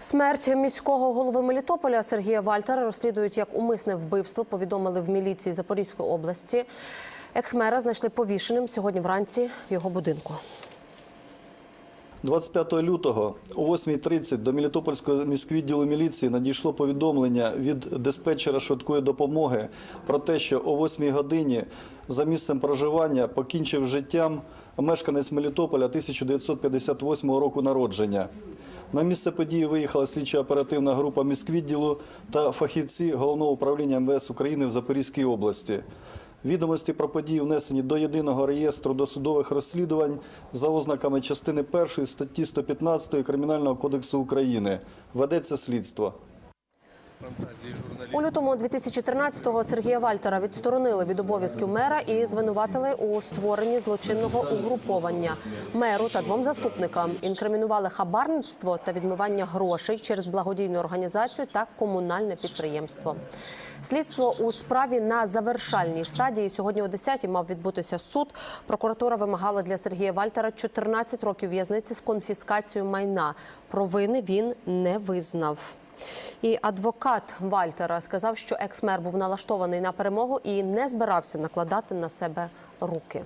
Смерть міського голови Мелітополя Сергія Вальтера розслідують як умисне вбивство. Повідомили в міліції Запорізької області. Екс-мера знайшли повішеним сьогодні вранці його будинку. 25 лютого о 8.30 до Мелітопольського міськвідділу міліції надійшло повідомлення від диспетчера швидкої допомоги про те, що о 8 годині за місцем проживання покінчив життям мешканець Мелітополя 1958 року народження. На місце події виїхала слідчо-оперативна група міськвідділу та фахівці Головного управління МВС України в Запорізькій області. Відомості про події внесені до єдиного реєстру досудових розслідувань за ознаками частини 1 статті 115 Кримінального кодексу України. Ведеться слідство. У лютому 2013-го Сергія Вальтера відсторонили від обов'язків мера і звинуватили у створенні злочинного угруповання. Меру та двом заступникам інкримінували хабарництво та відмивання грошей через благодійну організацію та комунальне підприємство. Слідство у справі на завершальній стадії сьогодні о 10-й мав відбутися суд. Прокуратура вимагала для Сергія Вальтера 14 років в'язниці з конфіскацією майна. Провини він не визнав. І адвокат Вальтера сказав, що екс-мер був налаштований на перемогу і не збирався накладати на себе руки.